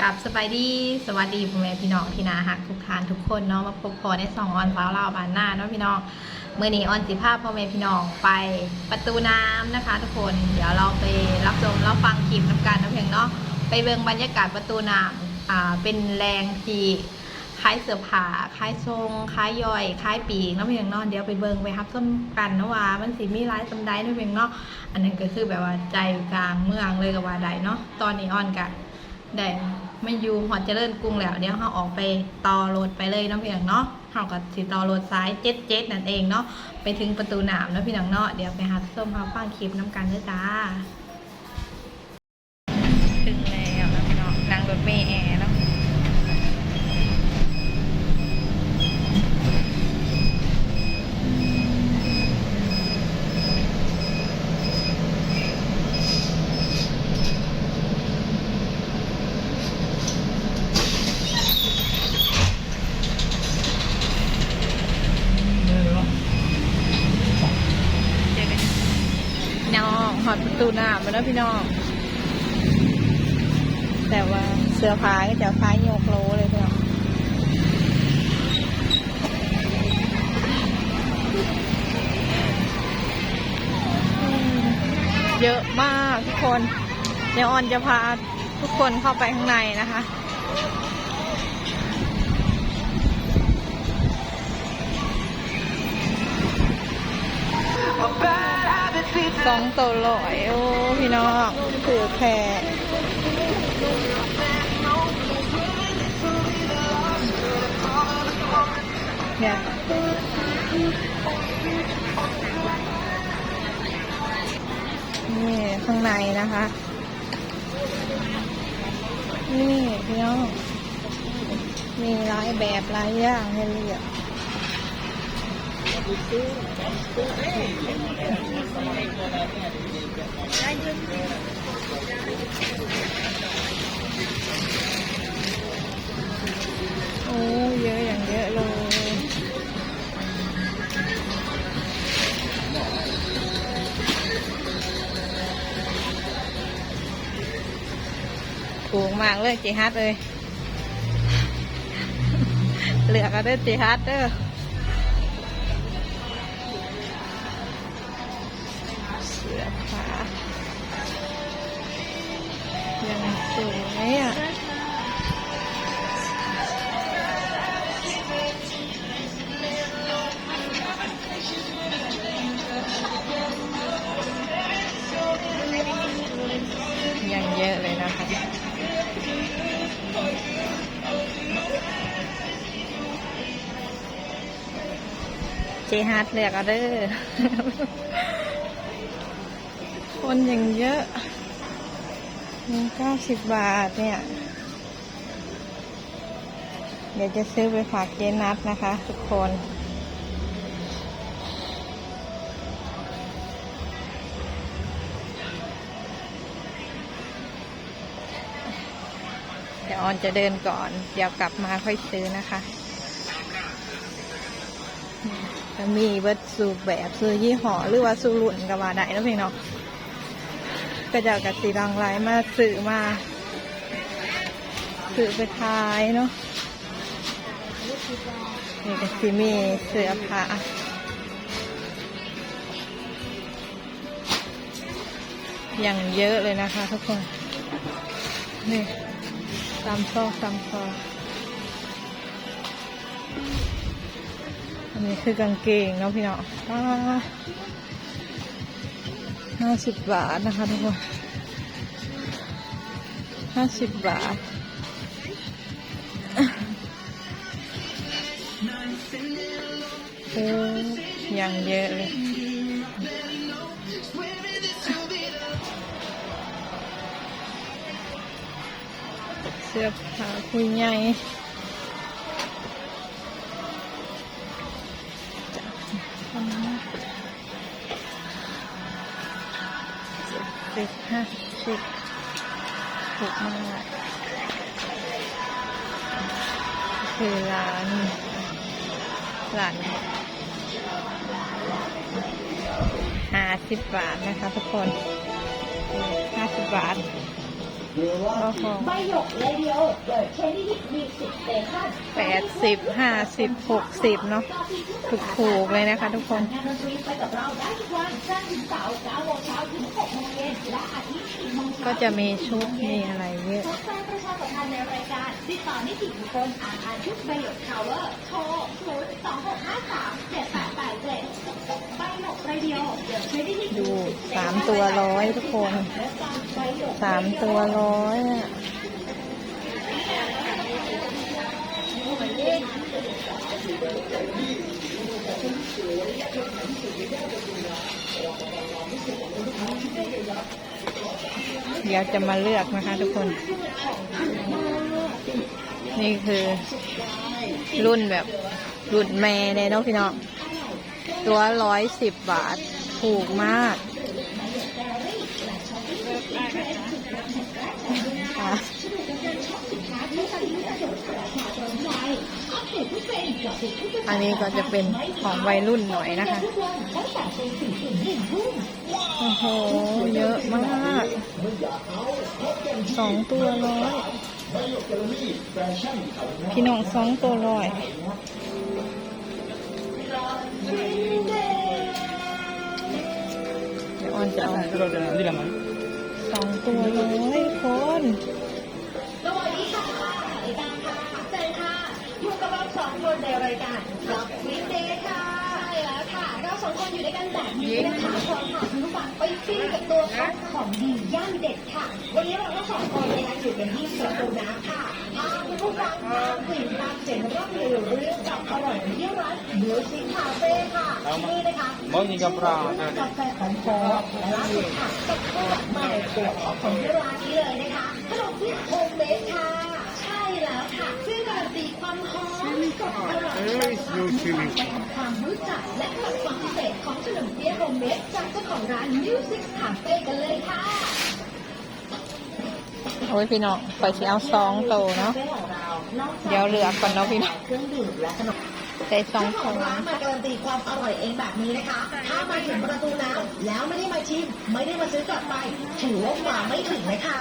กับสบายดีสวัสดีพ่อแม่พี่น้องที่นาหักทุกทานทุกคนเนาะมาพบพอในสองออนฟ้าวลาบานหน้าเนาะพี่น้องเมื่อนี้ออนสิภาพพ่อแม่พี่น้องไปประตูน้ำนะคะ ทุกคนเดี๋ยวเราไปรับชมรับฟังคลิปน้ำกันนะเพียงเนาะไปเบิ่งบรรยากาศประตูน้ำอ่าเป็นแรงที่คล้ายเสือผาคล้ายทรงคล้ายย่อยคล้ายปีกนาะเพียงเนาะเดี๋ยวไปเบิ่งไปรับส้มกันนะว่ามันสิมีร้ายสำได้นาะเพียงเนาะอันนั้นก็คือแบบว่าใจกลางเมืองเลยกับว่าใดเนาะตอนนี้ออนกะได้ ไม่อยู่หอดเจริญกรุงแล้ว เดี๋ยวเขาออกไปต่อรถไปเลยเนาะพี่น้องเนาะเขาก็สิต่อรถซ้ายเจ็ดเจ็ดนั่นเองเนาะไปถึงประตูหนามเนาะพี่น้องเนาะเดี๋ยวไปหาส้มเขาฟังคลิปน้ำกันเด้อจ้าถึงแล้วนะพี่น้องนั่งรถเมล์แอร์เนาะเจอกันน้องหอดประ ตูหนามมาแล้วพี่น้อง แต่ว่าเสื้อผ้าก็จะฟ้าโยกโลเลยเพื่อนเยอะมากทุกคน เดี๋ยวออนจะพาทุกคนเข้าไปข้างในนะคะ สองตัวลอยโอ้พี่น้องถือแพรเนี่ยนี่ข้างในนะคะ นี่พี่น้องมีหลายแบบหลายอย่างให้เลือก โอ้เยอะอย่างเยอะเลยถูกมากเลยจีฮัทเลยเหลือก็ได้จีฮัทเด้อ อผ้ายังสวยอะยังเยอะเลยนะคะเจฮาร์ดเลือกเอาเด้อ คนอยังเยอะหนึ่งเก้าสิบบาทเนี่ย เดี๋ยวจะซื้อไปฝากเจนัทนะคะ ทุกคนเดี๋ยวออนจะเดินก่อน เดี๋ยวกลับมาค่อยซื้อนะคะจะมีเบิร์ดสูบแบบซื้อยี่ห้อหรือว่าสูรุ่นกับว่าได้แล้วเพียงเนาะ ก็จะเอากับสีรังไลมาซื้อมาซื้อไปทายเนาะนี่ก็สีมีเสื้อผ้าอย่างเยอะเลยนะคะทุกคน นี่ตามซอกตามซอกอันนี้คือกางเกงเนาะพี่เนาะ ห้าสิบบาทนะคะทุกคนห้าสิบบาท โอ้ยังเยอะเลยเสื้อผ้าคุยใหญ่ สิบห้าสิบถูกมากคือร้านร้านห้าสิบบาทนะคะทุกคนห้าสิบบาทโอ้โหใบหยกเลยเดียว แปดสิบห้าสิบหกสิบเนาะถูกถูกเลยนะคะทุกคนงานดนตรีไปกับเราได้ทุกวันจันทร์ถึงเสาร์9โมงเช้าถึง6โมงเย็นและอาทิตย์10โมงเช้าก็จะมีชุดมีอะไรเยอะพบแฟนประชาสัมพันธ์ในรายการติดต่อนิติบุคคลอ่านอ่านชุดใบหยกทาวเวอร์โทร0 2 6 5 3 7 8 8 7ใบหยกเลยเดียวเปิดเชนิดดูสามตัวร้อยทุกคนใบหยกสามตัวร้อยอะ เดี๋ยวจะมาเลือกนะคะทุกคน นี่คือ รุ่นแบบรุ่นแม่เลยเนาะพี่น้อง ตัวร้อยสิบบาท ถูกมาก อันนี้ก็จะเป็นของวัยรุ่นหน่อยนะคะ โอ้โห เยอะมาก สองตัวร้อย พี่น้องสองตัวร้อยเดี๋ยวออนจะเอา Pero de la mano. สองตัวร้อยคน รายการล็อกวิเดย์ค่ะใช่แล้วค่ะ เราสองคนอยู่ด้วยกันแบบนี้นะคะพร้อมพาคุณผู้ฟังไปฟินกับตัวเขาของดีย่านเด็ดค่ะ วันนี้เราทั้งสองคนนะคะอยู่กันที่ประตูน้ำค่ะพาคุณผู้ฟังตามกลิ่นตามเสียงร่ำลือเรื่องกับอร่อยที่ร้านมิวสิคคาเฟ่ค่ะที่นี่นะคะ Morning Kapra. กาแฟของโค้กและล่าสุดค่ะกับข้าวใหม่ตัวของที่ร้านนี้เลยนะคะขนมที่โฮมเมดค่ะ ใช่แล้วค่ะซึ่งการันตีความห อมสดอร่อยไปทำความรู้จักและเกิดความพิเศษของขนมเปี๊ยะโฮมเมดจากเจ้าของร้าน Music Cafe กันเลยค่ะโอ้ยพี่น้องปล่อยสิเอาสองตัวเนาะ เดี๋ยวเหลือก่อนเนาะพี่น้อง เครื่องดื่มและขนม ได้สองเจ้าขตัองวร้านมาการันตีความอร่อยเองแบบนี้นะคะ ถ้ามาถึงประตูน้ำแล้วไม่ได้มาชิม ไม่ได้มาซื้อกลับไป ถือว่ามาไม่ถึงนะคะ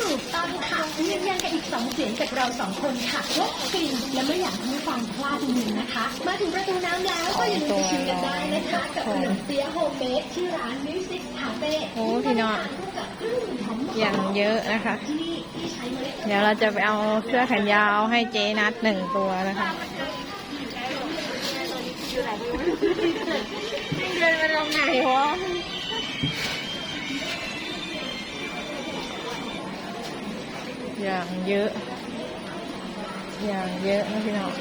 ถูกต้องค่ะยืนยันกันอีกสองเสียงจากเราสองคนค่ะว่าฟรีและไม่อยากให้ฟังพลาดจริงๆนะคะ มาถึงประตูน้ำแล้วก็อย่าลืมไปชิมกันได้นะคะกับขนมเปี๊ยะโฮมเมดที่ร้านมิวสิกคาเฟ่โอ้พี่น้องกับเครื่องดื่มหอมๆอย่างเยอะนะคะ ที่นี่ที่ใช้เมล็ด เดี๋ยวเราจะไปเอาเสื้อแขนยาวให้เจนัดหนึ่งตัวนะคะ เดินมาตรงไหนวะอย่างเยอะ อย่างเยอะนะพี่น้อง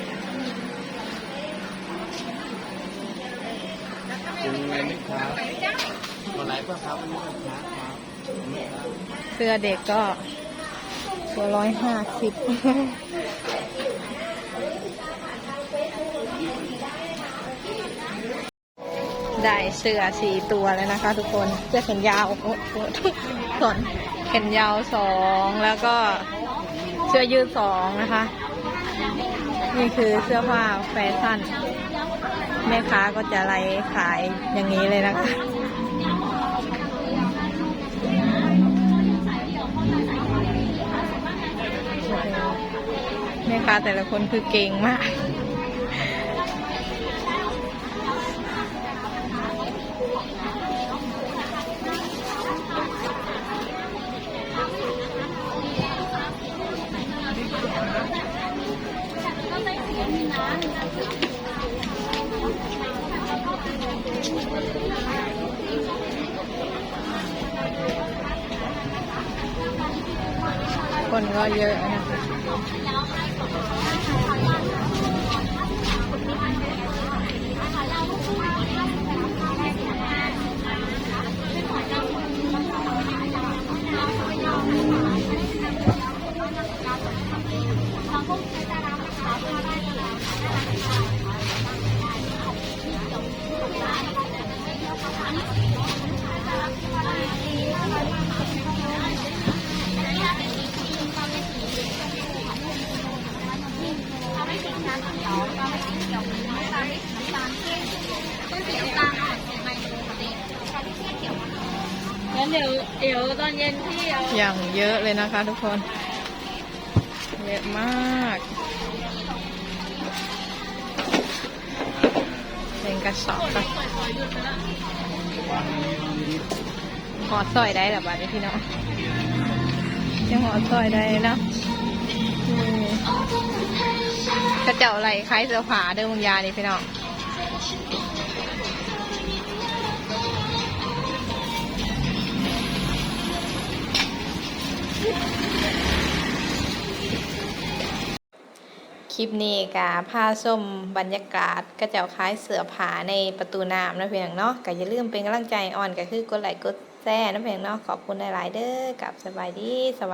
เป็นไงไหมครับวันไหนป่ะครับวันนี้วันพระครับ เสื้อเด็กก็ตัวร้อยห้าสิบ ได้เสื้อสี่ตัวแล้วนะคะ ทุกคนเสื้อแขนยาวโอ้โหส่วนแขนยาวสองแล้วก็เสื้อยืดสองนะคะ นี่คือเสื้อผ้าแฟชั่น แม่ค้าก็จะไล่ขายอย่างนี้เลยนะคะแม่ค้าแต่ละคนคือเก่งมาก คนก็เยอะนะคะ เดี๋ยวไอยวตอนเย็นพี่เอาอย่างเยอะเลยนะคะทุกคน เยอะมากเป็นกระสอบค่ะหอซอยได้หรอบ้านนี้พี่น้องยังหอซอยได้เนาะกระเจ้าไหลคล้ายเสื้อผ้าเดิมบางยานี่พี่น้อง คลิปนี้กาพาส้มบรรยากาศก็จะคล้ายเสือผาในประตูน้ำนะเพียงเนาะก็อย่าลืมเป็นกำลังใจอ่อนก็คือกดไลค์กดแชร์นะเพียงเนาะขอบคุณหลายๆเด้อกับสบายดีสวัสดี